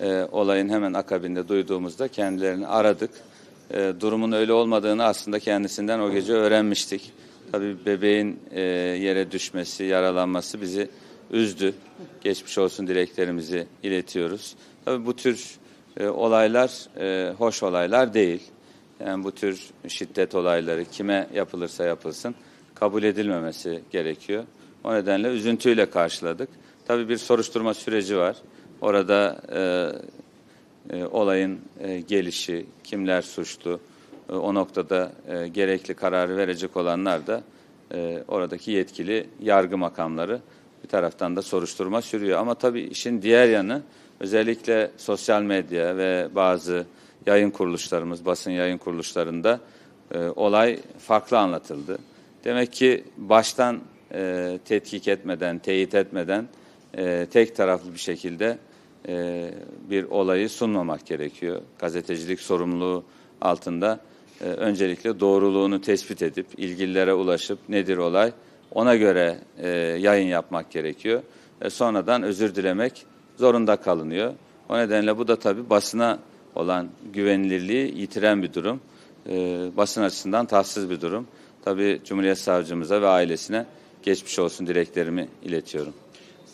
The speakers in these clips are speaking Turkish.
e, olayın hemen akabinde duyduğumuzda kendilerini aradık. E, durumun öyle olmadığını aslında kendisinden o gece öğrenmiştik. Tabii bebeğin e, yere düşmesi, yaralanması bizi üzdü. Geçmiş olsun dileklerimizi iletiyoruz. Tabii bu tür e, olaylar e, hoş olaylar değil. Yani bu tür şiddet olayları kime yapılırsa yapılsın kabul edilmemesi gerekiyor. O nedenle üzüntüyle karşıladık. Tabii bir soruşturma süreci var. Orada e, e, olayın e, gelişi, kimler suçlu, e, o noktada e, gerekli kararı verecek olanlar da e, oradaki yetkili yargı makamları bir taraftan da soruşturma sürüyor. Ama tabii işin diğer yanı özellikle sosyal medya ve bazı yayın kuruluşlarımız, basın yayın kuruluşlarında e, olay farklı anlatıldı. Demek ki baştan e, tetkik etmeden, teyit etmeden e, tek taraflı bir şekilde e, bir olayı sunmamak gerekiyor. Gazetecilik sorumluluğu altında e, öncelikle doğruluğunu tespit edip ilgililere ulaşıp nedir olay ona göre e, yayın yapmak gerekiyor. E, sonradan özür dilemek zorunda kalınıyor. O nedenle bu da tabii basına olan güvenilirliği yitiren bir durum. Basın açısından tatsız bir durum. Tabii Cumhuriyet Savcımıza ve ailesine geçmiş olsun dileklerimi iletiyorum.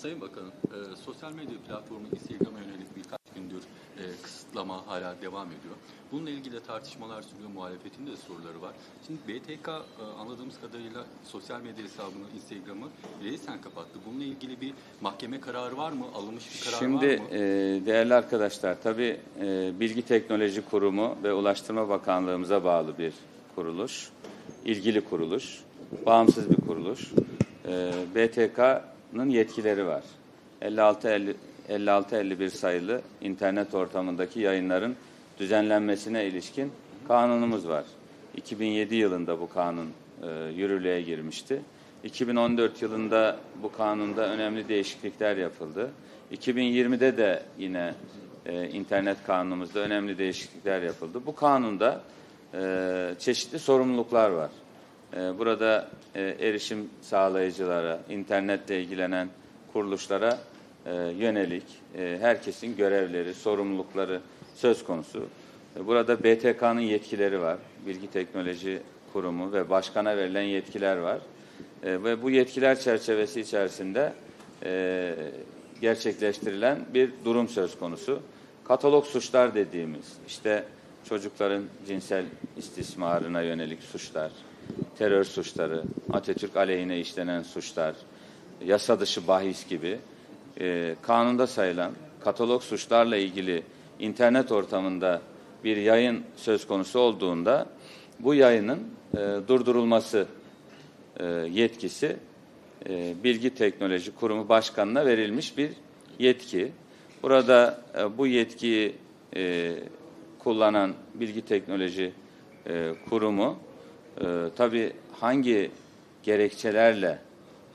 Sayın Bakanım, e, sosyal medya platformu Instagram'a yönelik birkaç gündür e, kısıtlama hala devam ediyor. Bununla ilgili de tartışmalar sürüyor, muhalefetin de soruları var. Şimdi BTK e, anladığımız kadarıyla sosyal medya hesabını, Instagram'ı reysen kapattı. Bununla ilgili bir mahkeme kararı var mı? Alınmış bir karar Şimdi var mı? e, değerli arkadaşlar tabii e, Bilgi Teknoloji Kurumu ve Ulaştırma Bakanlığımıza bağlı bir kuruluş. ilgili kuruluş. Bağımsız bir kuruluş. E, BTK'nın yetkileri var. 56 56-51 sayılı internet ortamındaki yayınların düzenlenmesine ilişkin kanunumuz var. 2007 yılında bu kanun e, yürürlüğe girmişti. 2014 yılında bu kanunda önemli değişiklikler yapıldı. 2020'de de yine e, internet kanunumuzda önemli değişiklikler yapıldı. Bu kanunda e, çeşitli sorumluluklar var. E, burada e, erişim sağlayıcılara, internetle ilgilenen kuruluşlara e, yönelik e, herkesin görevleri, sorumlulukları söz konusu. Burada BTK'nın yetkileri var. Bilgi Teknoloji Kurumu ve başkana verilen yetkiler var. Ve bu yetkiler çerçevesi içerisinde gerçekleştirilen bir durum söz konusu. Katalog suçlar dediğimiz işte çocukların cinsel istismarına yönelik suçlar, terör suçları, Atatürk aleyhine işlenen suçlar, yasa dışı bahis gibi e, kanunda sayılan katalog suçlarla ilgili internet ortamında bir yayın söz konusu olduğunda bu yayının e, durdurulması e, yetkisi e, Bilgi Teknoloji Kurumu Başkanı'na verilmiş bir yetki. Burada e, bu yetkiyi e, kullanan Bilgi Teknoloji e, Kurumu e, tabii hangi gerekçelerle,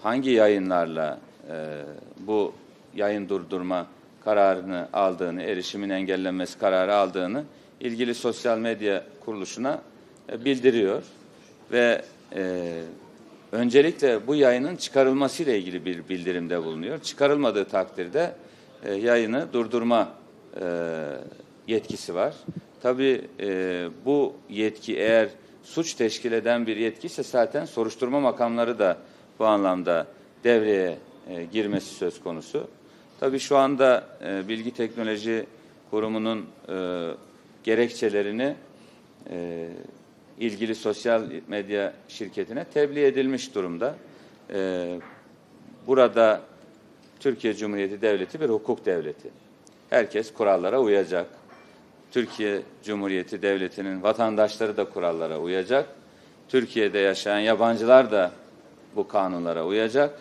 hangi yayınlarla e, bu yayın durdurma kararını aldığını, erişimin engellenmesi kararı aldığını ilgili sosyal medya kuruluşuna e, bildiriyor ve e, öncelikle bu yayının çıkarılmasıyla ilgili bir bildirimde bulunuyor. Çıkarılmadığı takdirde e, yayını durdurma e, yetkisi var. Tabii e, bu yetki eğer suç teşkil eden bir yetkiyse zaten soruşturma makamları da bu anlamda devreye e, girmesi söz konusu. Tabii şu anda e, Bilgi Teknoloji Kurumu'nun e, gerekçelerini e, ilgili sosyal medya şirketine tebliğ edilmiş durumda. E, burada Türkiye Cumhuriyeti Devleti bir hukuk devleti. Herkes kurallara uyacak. Türkiye Cumhuriyeti Devleti'nin vatandaşları da kurallara uyacak. Türkiye'de yaşayan yabancılar da bu kanunlara uyacak.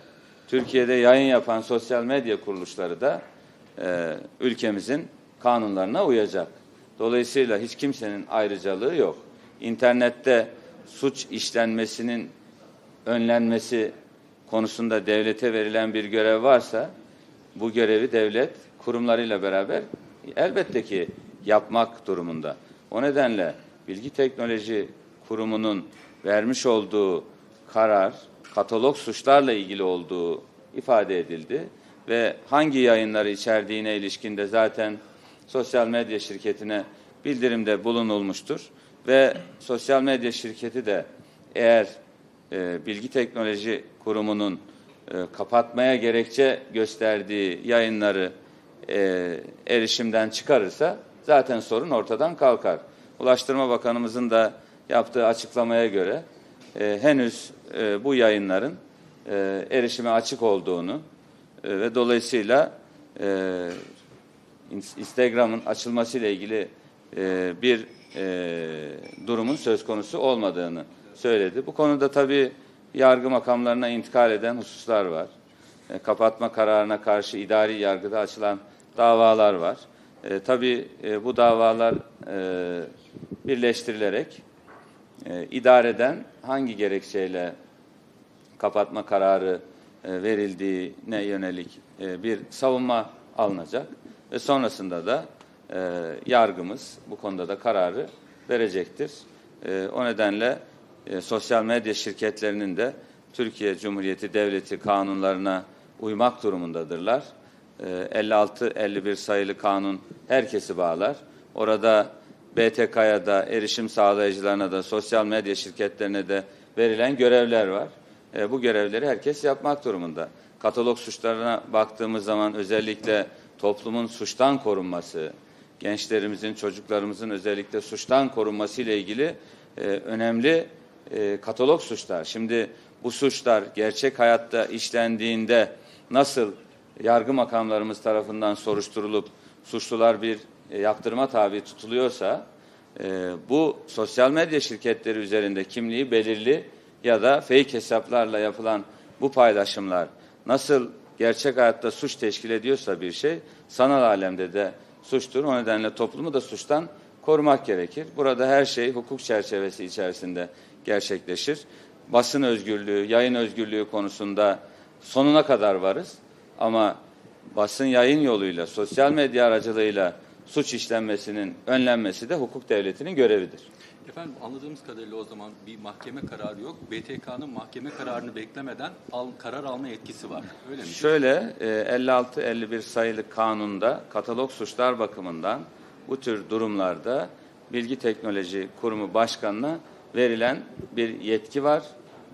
Türkiye'de yayın yapan sosyal medya kuruluşları da e, ülkemizin kanunlarına uyacak. Dolayısıyla hiç kimsenin ayrıcalığı yok. İnternette suç işlenmesinin önlenmesi konusunda devlete verilen bir görev varsa bu görevi devlet kurumlarıyla beraber elbette ki yapmak durumunda. O nedenle Bilgi Teknoloji Kurumu'nun vermiş olduğu karar katalog suçlarla ilgili olduğu ifade edildi ve hangi yayınları içerdiğine ilişkinde zaten sosyal medya şirketine bildirimde bulunulmuştur ve sosyal medya şirketi de eğer e, Bilgi Teknoloji Kurumu'nun e, kapatmaya gerekçe gösterdiği yayınları e, erişimden çıkarırsa zaten sorun ortadan kalkar. Ulaştırma Bakanımızın da yaptığı açıklamaya göre e, henüz e, bu yayınların e, erişime açık olduğunu e, ve dolayısıyla e, ins- Instagram'ın açılmasıyla ilgili e, bir e, durumun söz konusu olmadığını söyledi. Bu konuda tabii yargı makamlarına intikal eden hususlar var. E, kapatma kararına karşı idari yargıda açılan davalar var. E, tabii e, bu davalar e, birleştirilerek e, idareden hangi gerekçeyle kapatma kararı e, verildiğine yönelik e, bir savunma alınacak ve sonrasında da e, yargımız bu konuda da kararı verecektir. E, o nedenle e, sosyal medya şirketlerinin de Türkiye Cumhuriyeti Devleti kanunlarına uymak durumundadırlar. E, 56-51 sayılı kanun herkesi bağlar. Orada BTK'ya da erişim sağlayıcılarına da sosyal medya şirketlerine de verilen görevler var. E, bu görevleri herkes yapmak durumunda. Katalog suçlarına baktığımız zaman özellikle toplumun suçtan korunması, gençlerimizin, çocuklarımızın özellikle suçtan korunması ile ilgili e, önemli e, katalog suçlar. Şimdi bu suçlar gerçek hayatta işlendiğinde nasıl yargı makamlarımız tarafından soruşturulup suçlular bir e, yaptırıma tabi tutuluyorsa e, bu sosyal medya şirketleri üzerinde kimliği belirli ya da fake hesaplarla yapılan bu paylaşımlar nasıl gerçek hayatta suç teşkil ediyorsa bir şey sanal alemde de suçtur. O nedenle toplumu da suçtan korumak gerekir. Burada her şey hukuk çerçevesi içerisinde gerçekleşir. Basın özgürlüğü, yayın özgürlüğü konusunda sonuna kadar varız. Ama basın yayın yoluyla, sosyal medya aracılığıyla suç işlenmesinin önlenmesi de hukuk devletinin görevidir. Efendim anladığımız kadarıyla o zaman bir mahkeme kararı yok. BTK'nın mahkeme kararını beklemeden al, karar alma yetkisi var. Öyle mi? Şöyle e, 56-51 sayılı kanunda katalog suçlar bakımından bu tür durumlarda Bilgi Teknoloji Kurumu Başkanı'na verilen bir yetki var.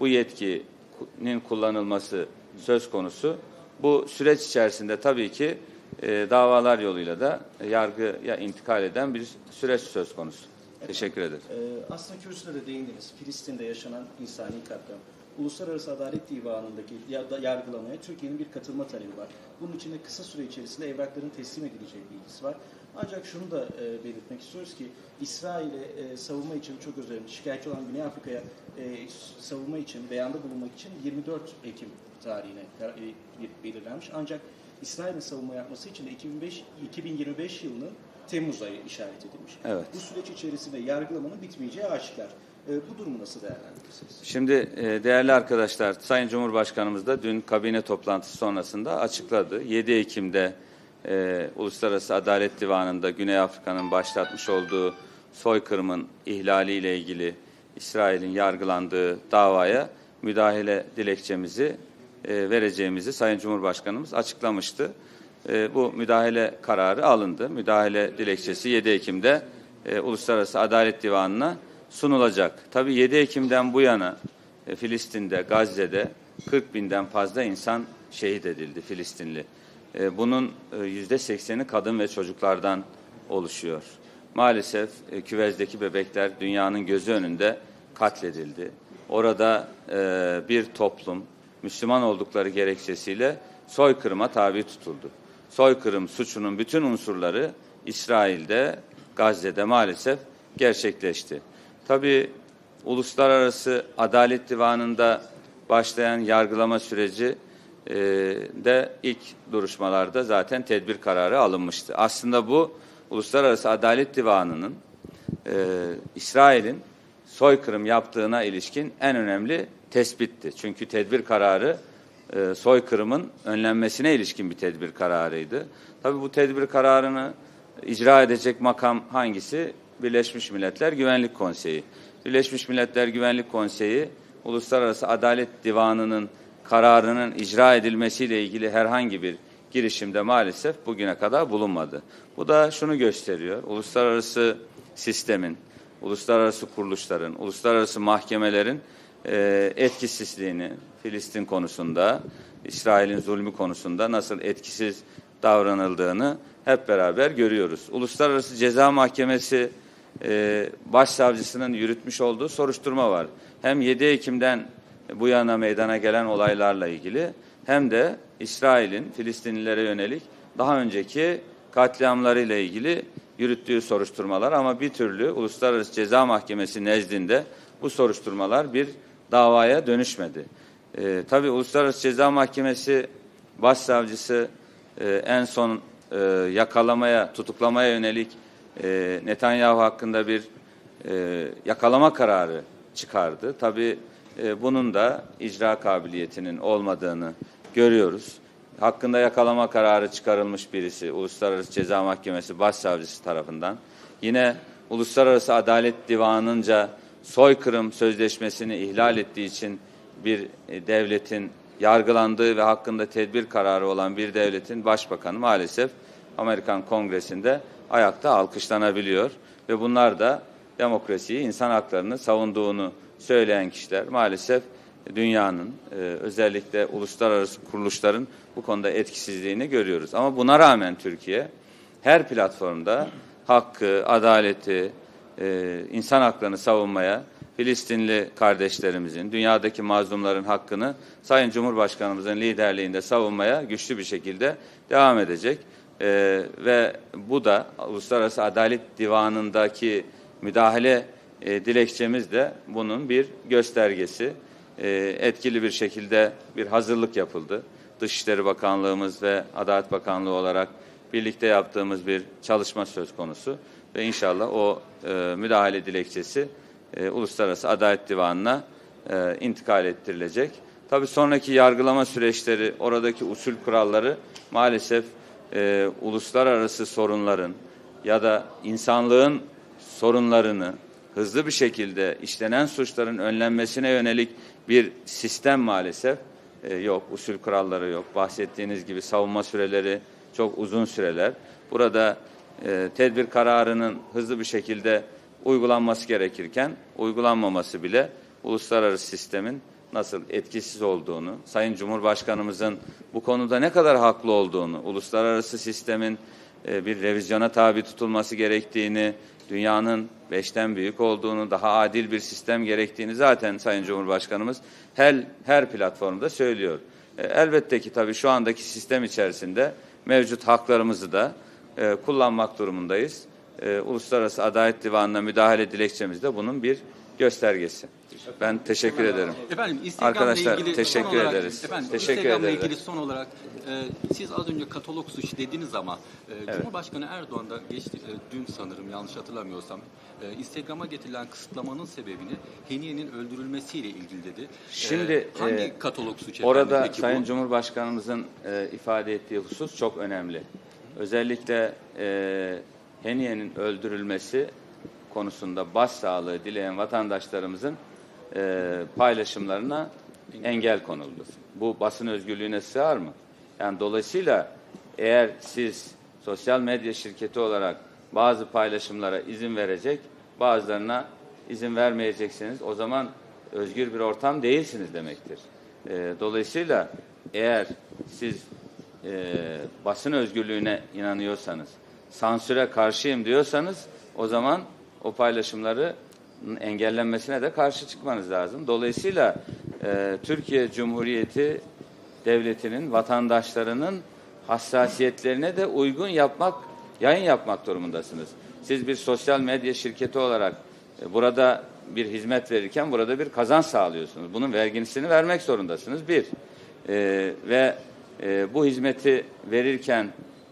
Bu yetkinin kullanılması söz konusu. Bu süreç içerisinde tabii ki e, davalar yoluyla da yargıya intikal eden bir süreç söz konusu. Teşekkür ederim. Ee, aslında kürsüde de değindiniz. Filistin'de yaşanan insani katliam. Uluslararası Adalet Divanı'ndaki ya- da yargılamaya Türkiye'nin bir katılma talebi var. Bunun için de kısa süre içerisinde evrakların teslim edilecek bilgisi var. Ancak şunu da e, belirtmek istiyoruz ki İsrail'e e, savunma için çok dilerim şikayetçi olan Güney Afrika'ya e, savunma için beyanda bulunmak için 24 Ekim tarihine e, belirlenmiş. Ancak İsrail'in savunma yapması için de 2005, 2025 yılının Temmuz ayı işaret edilmiş. Evet. Bu süreç içerisinde yargılamanın bitmeyeceği aşikar. E, bu durumu nasıl değerlendirirsiniz? Şimdi e, değerli arkadaşlar, Sayın Cumhurbaşkanımız da dün kabine toplantısı sonrasında açıkladı. 7 Ekim'de e, Uluslararası Adalet Divanı'nda Güney Afrika'nın başlatmış olduğu soykırımın ihlaliyle ilgili İsrail'in yargılandığı davaya müdahale dilekçemizi e, vereceğimizi Sayın Cumhurbaşkanımız açıklamıştı. E, bu müdahale kararı alındı. Müdahale dilekçesi 7 Ekim'de e, Uluslararası Adalet Divanı'na sunulacak. Tabii 7 Ekim'den bu yana e, Filistin'de, Gazze'de 40 binden fazla insan şehit edildi Filistinli. E, bunun e, yüzde sekseni kadın ve çocuklardan oluşuyor. Maalesef e, küvezdeki bebekler dünyanın gözü önünde katledildi. Orada bir toplum Müslüman oldukları gerekçesiyle soykırıma tabi tutuldu. Soykırım suçunun bütün unsurları İsrail'de, Gazze'de maalesef gerçekleşti. Tabii Uluslararası Adalet Divanı'nda başlayan yargılama süreci e, de ilk duruşmalarda zaten tedbir kararı alınmıştı. Aslında bu Uluslararası Adalet Divanı'nın e, İsrail'in soykırım yaptığına ilişkin en önemli tespitti. Çünkü tedbir kararı e, soykırımın önlenmesine ilişkin bir tedbir kararıydı. Tabii bu tedbir kararını icra edecek makam hangisi? Birleşmiş Milletler Güvenlik Konseyi. Birleşmiş Milletler Güvenlik Konseyi Uluslararası Adalet Divanı'nın kararının icra edilmesiyle ilgili herhangi bir girişimde maalesef bugüne kadar bulunmadı. Bu da şunu gösteriyor. Uluslararası sistemin, uluslararası kuruluşların, uluslararası mahkemelerin e, etkisizliğini Filistin konusunda, İsrail'in zulmü konusunda nasıl etkisiz davranıldığını hep beraber görüyoruz. Uluslararası Ceza Mahkemesi e, başsavcısının yürütmüş olduğu soruşturma var. Hem 7 Ekim'den bu yana meydana gelen olaylarla ilgili hem de İsrail'in Filistinlilere yönelik daha önceki katliamlarıyla ilgili yürüttüğü soruşturmalar ama bir türlü Uluslararası Ceza Mahkemesi nezdinde bu soruşturmalar bir davaya dönüşmedi. Ee, tabii Uluslararası Ceza Mahkemesi başsavcısı e, en son e, yakalamaya, tutuklamaya yönelik e, Netanyahu hakkında bir e, yakalama kararı çıkardı. Tabii e, bunun da icra kabiliyetinin olmadığını görüyoruz. Hakkında yakalama kararı çıkarılmış birisi Uluslararası Ceza Mahkemesi Başsavcısı tarafından. Yine Uluslararası Adalet Divanı'nca soykırım sözleşmesini ihlal ettiği için bir e, devletin yargılandığı ve hakkında tedbir kararı olan bir devletin başbakanı maalesef Amerikan Kongresi'nde ayakta alkışlanabiliyor ve bunlar da demokrasiyi, insan haklarını savunduğunu söyleyen kişiler maalesef dünyanın e, özellikle uluslararası kuruluşların bu konuda etkisizliğini görüyoruz. Ama buna rağmen Türkiye her platformda hakkı, adaleti, e, insan haklarını savunmaya, Filistinli kardeşlerimizin, dünyadaki mazlumların hakkını Sayın Cumhurbaşkanımızın liderliğinde savunmaya güçlü bir şekilde devam edecek. E, ve bu da Uluslararası Adalet Divanı'ndaki müdahale e, dilekçemiz de bunun bir göstergesi. E, etkili bir şekilde bir hazırlık yapıldı. Dışişleri Bakanlığımız ve Adalet Bakanlığı olarak birlikte yaptığımız bir çalışma söz konusu ve inşallah o e, müdahale dilekçesi e, Uluslararası Adalet Divanı'na e, intikal ettirilecek. Tabii sonraki yargılama süreçleri, oradaki usul kuralları maalesef e, uluslararası sorunların ya da insanlığın sorunlarını hızlı bir şekilde işlenen suçların önlenmesine yönelik bir sistem maalesef e, yok. Usul kuralları yok. Bahsettiğiniz gibi savunma süreleri çok uzun süreler. Burada e, tedbir kararının hızlı bir şekilde uygulanması gerekirken uygulanmaması bile uluslararası sistemin nasıl etkisiz olduğunu, Sayın Cumhurbaşkanımızın bu konuda ne kadar haklı olduğunu, uluslararası sistemin e, bir revizyona tabi tutulması gerektiğini, dünyanın beşten büyük olduğunu, daha adil bir sistem gerektiğini zaten Sayın Cumhurbaşkanımız her, her platformda söylüyor. E, elbette ki tabii şu andaki sistem içerisinde mevcut haklarımızı da e, kullanmak durumundayız. E, Uluslararası Adalet Divanı'na müdahale dilekçemiz de bunun bir göstergesi. Ben teşekkür ederim. Efendim Instagram'la Arkadaşlar, ilgili teşekkür son olarak, ederiz. Efendim, Teşekkür Instagram'la ederiz. ilgili son olarak e, siz az önce katalog suç dediniz ama e, Cumhurbaşkanı Erdoğan da geçti, e, dün sanırım yanlış hatırlamıyorsam e, Instagram'a getirilen kısıtlamanın sebebini Heniye'nin öldürülmesiyle ilgili dedi. E, Şimdi, hangi e, katalog suç Orada efendim Sayın bu? Cumhurbaşkanımızın e, ifade ettiği husus çok önemli. Özellikle e, Heniye'nin öldürülmesi konusunda başsağlığı dileyen vatandaşlarımızın e, paylaşımlarına engel konuldu. Bu basın özgürlüğüne sığar mı? Yani dolayısıyla eğer siz sosyal medya şirketi olarak bazı paylaşımlara izin verecek, bazılarına izin vermeyeceksiniz, o zaman özgür bir ortam değilsiniz demektir. E, dolayısıyla eğer siz e, basın özgürlüğüne inanıyorsanız, sansüre karşıyım diyorsanız o zaman o paylaşımları engellenmesine de karşı çıkmanız lazım. Dolayısıyla e, Türkiye Cumhuriyeti devletinin vatandaşlarının hassasiyetlerine de uygun yapmak, yayın yapmak durumundasınız. Siz bir sosyal medya şirketi olarak e, burada bir hizmet verirken burada bir kazanç sağlıyorsunuz. Bunun vergisini vermek zorundasınız. Bir E, ve e, bu hizmeti verirken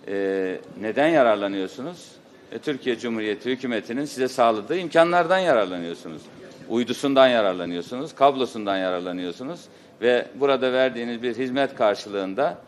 e, neden yararlanıyorsunuz? E, Türkiye Cumhuriyeti hükümetinin size sağladığı imkanlardan yararlanıyorsunuz. Uydusundan yararlanıyorsunuz, kablosundan yararlanıyorsunuz ve burada verdiğiniz bir hizmet karşılığında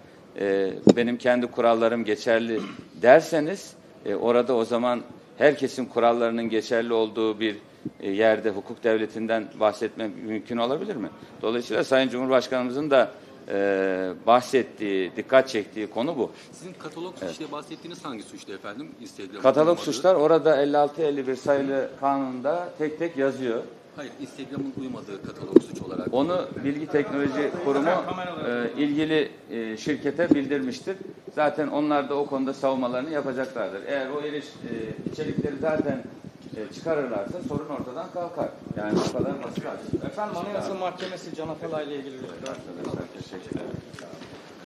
e, benim kendi kurallarım geçerli derseniz e, orada o zaman herkesin kurallarının geçerli olduğu bir e, yerde hukuk devletinden bahsetmek mümkün olabilir mi? Dolayısıyla Sayın Cumhurbaşkanımızın da e, bahsettiği, dikkat çektiği konu bu. Sizin katalog suç diye bahsettiğiniz hangi suçtu efendim? Instagram'ın Katalog suçlar orada 56-51 sayılı kanunda tek tek yazıyor. Hayır, Instagram'ın uymadığı katalog suç olarak. Onu Bilgi Teknoloji Kurumu e, ilgili e, şirkete bildirmiştir. Zaten onlar da o konuda savunmalarını yapacaklardır. Eğer o eriş, e, içerikleri zaten e, çıkarırlarsa sorun ortadan kalkar. Yani bu kadar basit. Efendim Anayasa Mahkemesi Can Atalay ile ilgili Arkadaşlar teşekkür ederim.